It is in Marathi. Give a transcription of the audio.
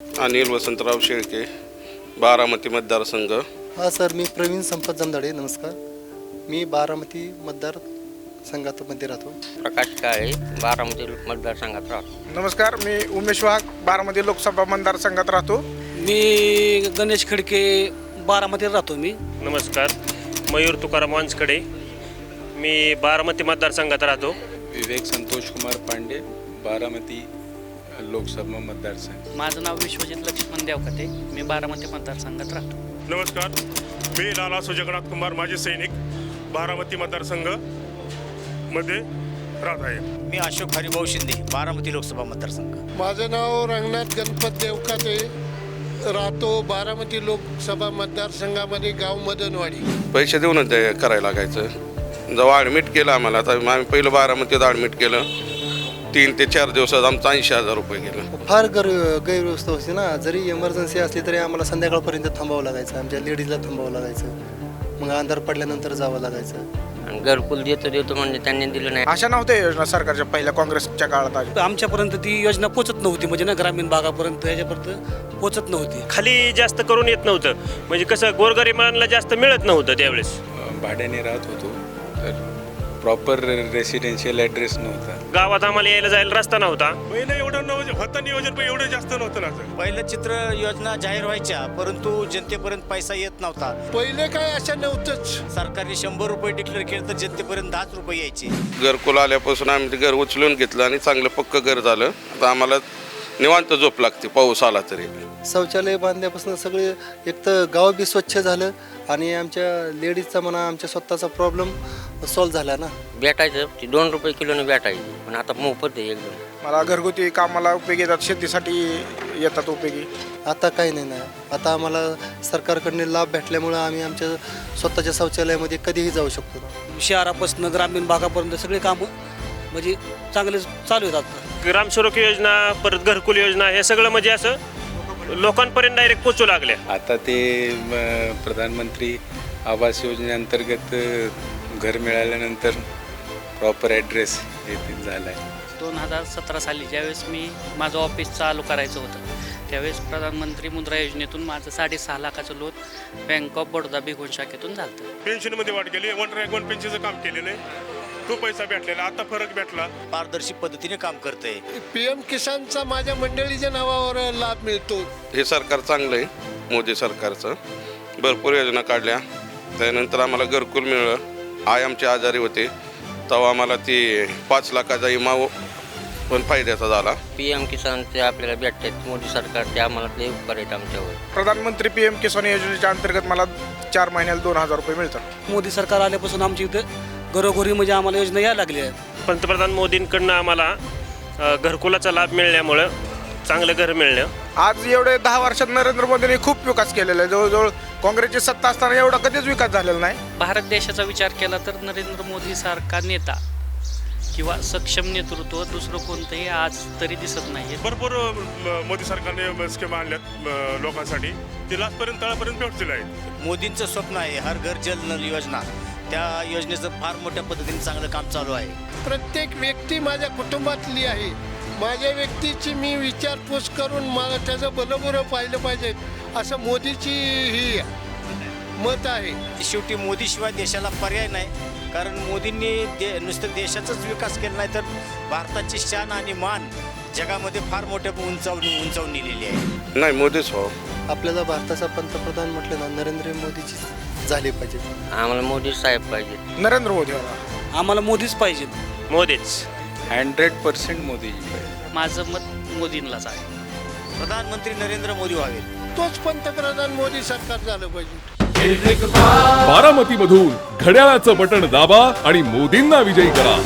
अनिल वसंतराव शेळके बारामती मतदारसंघ. हा सर मी प्रवीण संपत जमदाडे नमस्कार. मी बारामती मतदार संघामध्ये राहतो. प्रकाश काळे बारामती मतदारसंघात राहतो. नमस्कार मी उमेश वाघ बारामती लोकसभा मतदारसंघात राहतो. मी गणेश खडके बारामतीत राहतो मी. नमस्कार मयूर तुकाराम वांसकडे मी बारामती मतदारसंघात राहतो. विवेक संतोष कुमार पांडे बारामती लोकसभा मतदारसंघ. माझं नाव विश्वजित लक्ष्मण देवकते. मी बारामती मतदारसंघात राहतो. नमस्कार. मी लाला सुजगन्नाथ कुमार माजी सैनिक बारामती मतदारसंघमध्ये राहत आहे. मी अशोक हरिभाऊ शिंदे बारामती लोकसभा मतदारसंघ. माझं नाव रंगनाथ गणपत देवकाते. राहतो बारामती लोकसभा मतदारसंघामध्ये गाव मदनवाडी. पैसे देऊनच ते करायला लागायचं. जेव्हा ॲडमिट केलं आम्हाला तर आम्ही पहिलं बारामतीत ॲडमिट केलं. तीन ते चार दिवसात आमचं ऐंशी हजार रुपये गेलं. फार गर गैरव्यवस्था होती ना. जरी इमर्जन्सी असली तरी आम्हाला संध्याकाळपर्यंत थांबावं लागायचं. आमच्या लेडीजला थांबावं लागायचं. मग अंधार पडल्यानंतर जावं लागायचं. आणि घरकुल देतो देतो म्हणजे त्यांनी दिलं नाही. अशा नव्हत्या योजना सरकारच्या पहिल्या काँग्रेसच्या काळात आल्या. आमच्यापर्यंत ती योजना पोचत नव्हती. म्हणजे ना ग्रामीण भागापर्यंत ह्याच्यापर्यंत पोचत नव्हती. खाली जास्त करून येत नव्हतं. म्हणजे कसं गोरगरिबांना जास्त मिळत नव्हतं त्यावेळेस. भाड्याने राहत होतो. प्रॉपर रेसिडेन्शियल ॲड्रेस नव्हता. गावात आम्हाला यायला जायला रस्ता नव्हता. पहिलं एवढं नव्हतं होतं नियोजन पण एवढं जास्त नव्हतं ना सर. पहिलं चित्र योजना जाहीर व्हायच्या परंतु जनतेपर्यंत पैसा येत नव्हता. पहिले काय असं नव्हतंच. सरकारने शंभर रुपये डिक्लेअर केलं तर जनतेपर्यंत दहाच रुपये यायचे. घरकुल आल्यापासून आम्ही ते घर उचलून घेतलं आणि चांगलं पक्क घर झालं. आता आम्हाला निवांत झोप लागते पाऊस आला तरी. शौचालय बांधल्यापासून सगळे एक तर गाव बी स्वच्छ झालं आणि आमच्या लेडीजचा म्हणा आमच्या स्वतःचा प्रॉब्लेम सॉल्व झाला ना. भेटायचं. ते दोन रुपये किलोने भेटायचं. पण आता मोफत आहे एकदम. मला घरगुती कामाला उपयोगी येतात शेतीसाठी येतात उपयोगी. आता काही नाही ना. आता आम्हाला सरकारकडने लाभ भेटल्यामुळं आम्ही आमच्या स्वतःच्या शौचालयामध्ये कधीही जाऊ शकतो ना. शहरापासून ग्रामीण भागापर्यंत सगळे कामं म्हणजे चांगले चालू आहेत आता. ग्रामसुरक्षा योजना परत घरकुल योजना हे सगळं म्हणजे असं लोकांपर्यंत डायरेक्ट पोचू लागल्या आता ते प्रधानमंत्री आवास योजनेअंतर्गत अं, घर मिळाल्यानंतर प्रॉपर ॲड्रेस हे ते झालं आहे दोन हजार सतरा साली ज्यावेळेस मी माझं ऑफिस चालू करायचं होतं त्यावेळेस प्रधानमंत्री मुद्रा योजनेतून माझं साडेसहा लाखाचं loan bank of Baroda Bighon शाखेतून झालं. होतं. पेन्शनमध्ये वाढ केली. वन रँक वन पेन्शनचं काम केलेलं आहे. तो पैसा भेटलेला आता फरक भेटला. पारदर्शी पद्धतीने काम करतंय. पी एम किसानचा माझ्या मंडळीच्या नावावर लाभ मिळतो. हे सरकार चांगलं आहे मोदी सरकारचं. भरपूर योजना काढल्या. त्यानंतर आम्हाला घरकुल मिळलं. आई आमचे आजारी होते. तेव्हा आम्हाला ती पाच लाखाचा विमा पण फायद्याचा झाला. पी एम किसान ते आपल्याला भेटतात मोदी सरकार ते आम्हाला ते उपकार आहेत आमच्यावर. प्रधानमंत्री पी एम किसान योजनेच्या अंतर्गत मला चार महिन्याला दोन हजार रुपये मिळतात. मोदी सरकार आल्यापासून आमच्या इथं घरोघरी म्हणजे आम्हाला योजना यायला लागल्या आहेत पंतप्रधान मोदींकडनं आम्हाला अ, घरकुलाचा लाभ मिळाल्यामुळं चांगलं घर मिळलं आज एवढे दहा वर्षात नरेंद्र मोदींनी खूप विकास केलेला आहे. जवळजवळ काँग्रेसची सत्ता असताना एवढा कधीच विकास झालेला नाही. भारत देशाचा विचार केला तर नरेंद्र मोदी सारखा नेता किंवा सक्षम नेतृत्व दुसरं कोणतंही आज तरी दिसत नाही भरपूर अं, मोदी सरकारने स्कीम आणल्यात लोकांसाठी. ते लास्टपर्यंत तळापर्यंत भेटतील आहेत. मोदींचं स्वप्न आहे हर घर जल नल योजना. त्या योजनेचं फार मोठ्या पद्धतीने चांगलं काम चालू आहे. प्रत्येक व्यक्ती माझ्या कुटुंबातली आहे. माझ्या व्यक्तीची मी विचारपूस करून मला त्याचं बरोबर पाहिलं पाहिजे असं मोदीची ही मत आहे. शेवटी मोदीशिवाय देशाला पर्याय नाही. कारण मोदींनी दे नुसतं देशाचाच विकास केला नाही तर भारताची शान आणि मान जगामध्ये फार मोठ्या उंचावून उंचावून नेलेली आहे. नाही मोदीच व्हावं आपल्याला भारताचा पंतप्रधान म्हटलं ना नरेंद्र मोदीची झाली पाहिजे. आम्हाला मोदी साहेब पाहिजे. नरेंद्र मोदी आम्हाला मोदीच पाहिजे. मोदीच. हंड्रेड पर्सेंट मोदीजी पाहिजे माझं मत मोदींलाच आहे. प्रधानमंत्री नरेंद्र मोदी व्हावे तोच पंतप्रधान मोदी सरकार झालं पाहिजे. बारामतीमधून घड्याळाचं बटण दाबा आणि मोदींना विजयी करा.